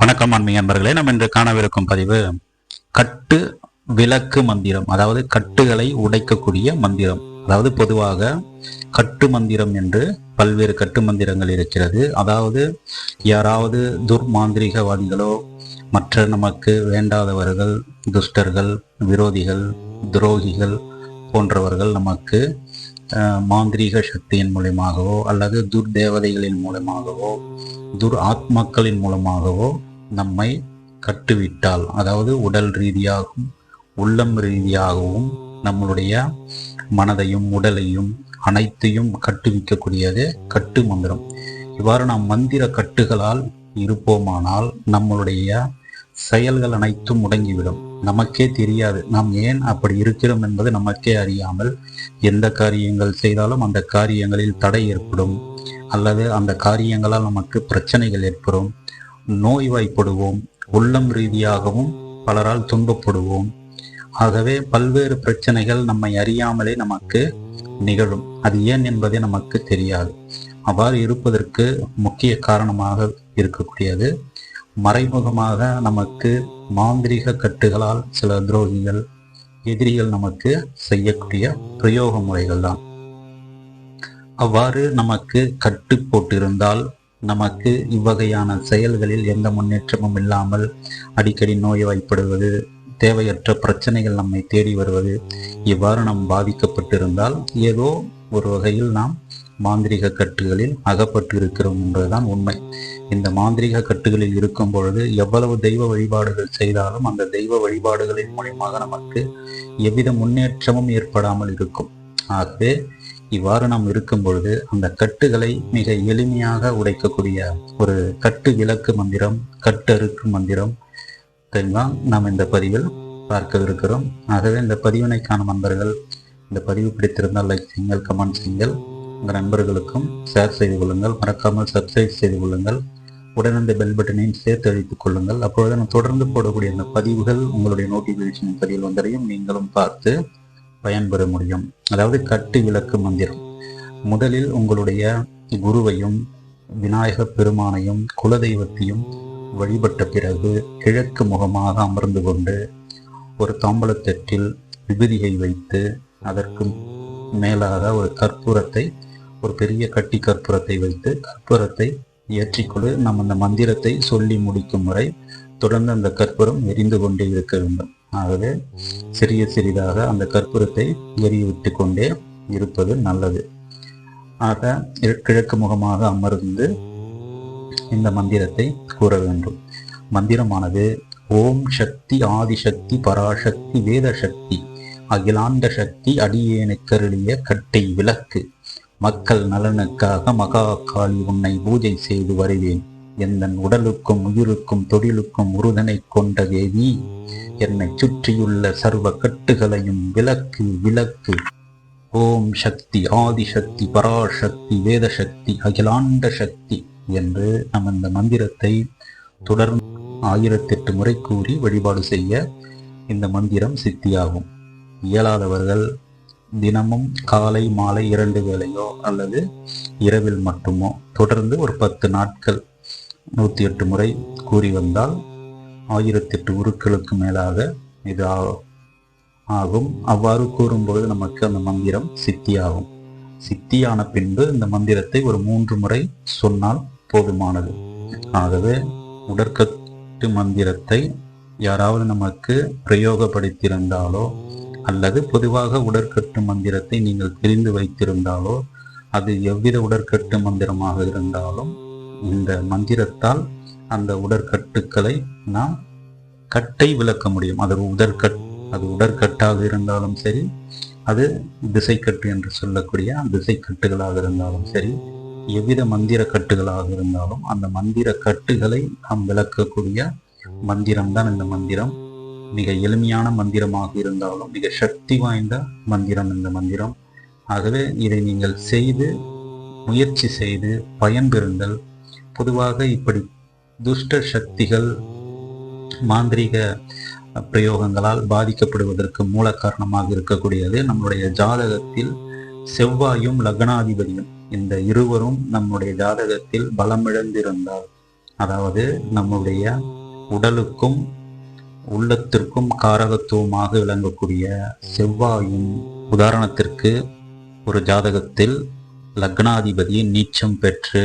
வணக்கம் அண்மை அன்பர்களே நம்ம இன்று காணவிருக்கும் பதிவு கட்டு விளக்கு மந்திரம் அதாவது கட்டுகளை உடைக்கக்கூடிய மந்திரம். அதாவது பொதுவாக கட்டு மந்திரம் என்று பல்வேறு கட்டு மந்திரங்கள் இருக்கிறது. அதாவது யாராவது துர்மாந்திரிகவாதிகளோ மற்ற நமக்கு வேண்டாதவர்கள் துஷ்டர்கள் விரோதிகள் துரோகிகள் போன்றவர்கள் நமக்கு மாந்திரீக சக்தியின் மூலமாகவோ அல்லது துர்தேவதைகளின் மூலமாகவோ துர் ஆத்மாக்களின் மூலமாகவோ நம்மை கட்டுவிட்டால் அதாவது உடல் ரீதியாகவும் உள்ளம் ரீதியாகவும் நம்மளுடைய மனதையும் உடலையும் அனைத்தையும் கட்டுவிக்கக்கூடியது கட்டு மந்திரம். இவ்வாறு நாம் மந்திர கட்டுகளால் இருப்போமானால் நம்மளுடைய செயல்கள் அனைத்தும் முடங்கிவிடும். நமக்கே தெரியாது நாம் ஏன் அப்படி இருக்கிறோம் என்பது நமக்கே அறியாமல் எந்த காரியங்கள் செய்தாலும் அந்த காரியங்களில் தடை ஏற்படும் அல்லது அந்த காரியங்களால் நமக்கு பிரச்சனைகள் ஏற்படும். நோய்வாய்ப்படுவோம். உள்ளம் ரீதியாகவும் பலரால் துன்பப்படுவோம். ஆகவே பல்வேறு பிரச்சனைகள் நம்மை அறியாமலே நமக்கு நிகழும். அது ஏன் என்பதே நமக்கு தெரியாது. அவ்வாறு இருப்பதற்கு முக்கிய காரணமாக இருக்கக்கூடியது மறைமுகமாக நமக்கு மாந்திரிக கட்டுகளால் சில துரோகிகள் எதிரிகள் நமக்கு செய்யக்கூடிய பிரயோக முறைகள் தான் அவ்வாறு நமக்கு கட்டு போட்டிருந்தால் நமக்கு இவ்வகையான செயல்களில் எந்த முன்னேற்றமும் இல்லாமல் அடிக்கடி நோய்வாய்ப்படுவது தேவையற்ற பிரச்சனைகள் நம்மை தேடி வருவது இவ்வாறு நாம் பாதிக்கப்பட்டிருந்தால் ஏதோ ஒரு வகையில் நாம் மாந்திரிக கட்டுகளில் அகப்பட்டு இருக்கிறோம் என்பதுதான் உண்மை. இந்த மாந்திரிக கட்டுகளில் இருக்கும் பொழுது எவ்வளவு தெய்வ வழிபாடுகள் செய்தாலும் அந்த தெய்வ வழிபாடுகளின் மூலியமாக நமக்கு எவ்வித முன்னேற்றமும் ஏற்படாமல் இருக்கும். ஆகவே இவ்வாறு நாம் இருக்கும் பொழுது அந்த கட்டுகளை மிக எளிமையாக உடைக்கக்கூடிய ஒரு கட்டு விளக்கு மந்திரம் கட்டறுக்கு மந்திரம் தான் நாம் இந்த பதிவில் பார்க்கவிருக்கிறோம். ஆகவே இந்த பதிவினை காணும் நண்பர்கள் இந்த பதிவு பிடித்திருந்தால் லைக் செய்யுங்கள் கமெண்ட் செய்யுங்கள். உங்கள் நண்பர்களுக்கும் ஷேர் செய்து கொள்ளுங்கள். மறக்காமல் சப்ஸ்கிரைப் செய்து கொள்ளுங்கள். உடனே இந்த பெல் பட்டனையும் சேர்த்து அழைத்துக் கொள்ளுங்கள். அப்பொழுது நான் தொடர்ந்து போடக்கூடிய அந்த பதிவுகள் உங்களுடைய நோட்டிபிகேஷன் பதிவில் வந்தடையும். நீங்களும் பார்த்து பயன்பெற முடியும். அதாவது கட்டு விளக்கு மந்திரம். முதலில் உங்களுடைய குருவையும் விநாயக பெருமானையும் குலதெய்வத்தையும் வழிபட்ட பிறகு கிழக்கு முகமாக அமர்ந்து கொண்டு ஒரு தாம்பலத்தட்டில் விபதியை வைத்து அதற்கு மேலாக ஒரு கற்பூரத்தை ஒரு பெரிய கட்டி கற்பூரத்தை வைத்து கற்பூரத்தை ஏற்றிக்கொண்டு நாம் அந்த மந்திரத்தை சொல்லி முடிக்கும் வரை தொடர்ந்து அந்த கற்பூரம் எரிந்து கொண்டே இருக்க வேண்டும். ஆகவே சிறிய சிறிதாக அந்த கற்பூரத்தை எரிய விட்டு கொண்டே இருப்பது நல்லது. ஆக கிழக்கு முகமாக அமர்ந்து இந்த மந்திரத்தை கூற வேண்டும். மந்திரமானது ஓம் சக்தி ஆதிசக்தி பராசக்தி வேத சக்தி அகிலாண்ட சக்தி அடியேனுக்கருளிய கட்டை விளக்கு. மக்கள் நலனுக்காக மகா காளி உன்னை பூஜை செய்து வருவேன். எந்தன் உடலுக்கும் உயிருக்கும் தொழிலுக்கும் உறுதனை கொண்ட தேவி என்னை சுற்றியுள்ள சர்வ கட்டுகளையும் விளக்கு விளக்கு. ஓம் சக்தி ஆதிசக்தி பராசக்தி வேதசக்தி அகிலாண்ட சக்தி என்று நம் இந்த மந்திரத்தை தொடர்ந்து ஆயிரத்தெட்டு முறை கூறி வழிபாடு செய்ய இந்த மந்திரம் சித்தியாகும். இயலாதவர்கள் தினமும் காலை மாலை இரண்டு வேளையோ அல்லது இரவில் மட்டுமோ தொடர்ந்து ஒரு பத்து நாட்கள் நூற்றி எட்டு முறை கூறி வந்தால் ஆயிரத்தி எட்டு உருக்களுக்கு மேலாக இது ஆகும். அவ்வாறு கூறும்பொழுது நமக்கு அந்த மந்திரம் சித்தியாகும். சித்தியான பின்பு இந்த மந்திரத்தை ஒரு மூன்று முறை சொன்னால் போதுமானது. ஆகவே உடற்கட்டு மந்திரத்தை யாராவது நமக்கு பிரயோகப்படுத்தியிருந்தாலோ அல்லது பொதுவாக உடற்கட்டு மந்திரத்தை நீங்கள் தெரிந்து வைத்திருந்தாலோ அது எவ்வித உடற்கட்டு மந்திரமாக இருந்தாலும் இந்த மந்திரத்தால் அந்த உடற்கட்டுக்களை நாம் கட்டை விளக்க முடியும். அது உடற்கட் அது உடற்கட்டாக இருந்தாலும் சரி அது திசைக்கட்டு என்று சொல்லக்கூடிய திசைக்கட்டுகளாக இருந்தாலும் சரி எவ்வித மந்திர கட்டுகளாக இருந்தாலும் அந்த மந்திர கட்டுகளை நாம் விளக்கக்கூடிய மந்திரம்தான் இந்த மந்திரம். மிக எளிமையான மந்திரமாக இருந்தாலும் மிக சக்தி வாய்ந்த மந்திரம் இந்த மந்திரம். ஆகவே இதை நீங்கள் செய்து முயற்சி செய்து பயன்பெறுங்கள். பொதுவாக இப்படி துஷ்ட சக்திகள் மாந்திரிக பிரயோகங்களால் பாதிக்கப்படுவதற்கு மூல காரணமாக இருக்கக்கூடியது நம்முடைய ஜாதகத்தில் செவ்வாயும் லக்னாதிபதியும். இந்த இருவரும் நம்முடைய ஜாதகத்தில் பலமிழந்திருந்தால் அதாவது நம்முடைய உடலுக்கும் உள்ளத்திற்கும் காரகத்துவமாக விளங்கக்கூடிய செவ்வாயும் உதாரணத்திற்கு ஒரு ஜாதகத்தில் லக்னாதிபதி நீச்சம் பெற்று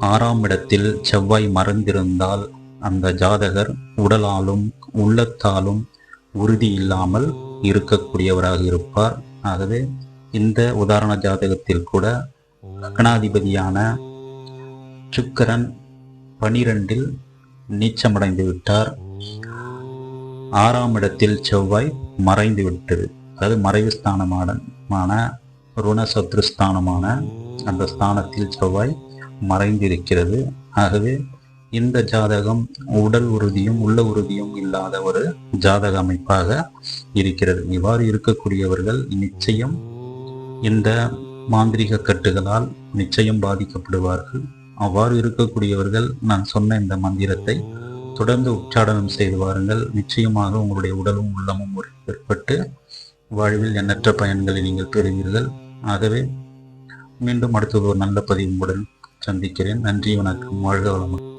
ஆறாம் இடத்தில் செவ்வாய் மறைந்திருந்தால் அந்த ஜாதகர் உடலாலும் உள்ளத்தாலும் உறுதி இல்லாமல் இருக்கக்கூடியவராக இருப்பார். ஆகவே இந்த உதாரண ஜாதகத்தில் கூட லக்னாதிபதியான சுக்கரன் பனிரெண்டில் நீச்சமடைந்து விட்டார். ஆறாம் இடத்தில் செவ்வாய் மறைந்து விட்டது. அதாவது மறைவு ஸ்தானமான ருணசத்ருஸ்தானமான அந்த ஸ்தானத்தில் செவ்வாய் மறைந்திருக்கிறது. ஆகவே இந்த ஜாதகம் உடல் உறுதியும் உள்ள உறுதியும் இல்லாத ஒரு ஜாதக அமைப்பாக இருக்கிறது. இவ்வாறு இருக்கக்கூடியவர்கள் நிச்சயம் இந்த மாந்திரிக கட்டுகளால் நிச்சயம் பாதிக்கப்படுவார்கள். அவ்வாறு இருக்கக்கூடியவர்கள் நான் சொன்ன இந்த மந்திரத்தை தொடர்ந்து உச்சாடனம் செய்து வாருங்கள். நிச்சயமாக உங்களுடைய உடலும் உள்ளமும் ஏற்பட்டு வாழ்வில் எண்ணற்ற பயன்களை நீங்கள் பெறுவீர்கள். ஆகவே மீண்டும் அடுத்தது ஒரு நல்ல பதிவுடன் சந்திக்கிறேன். நன்றி வணக்கம். வாழ்க வளமுடன்.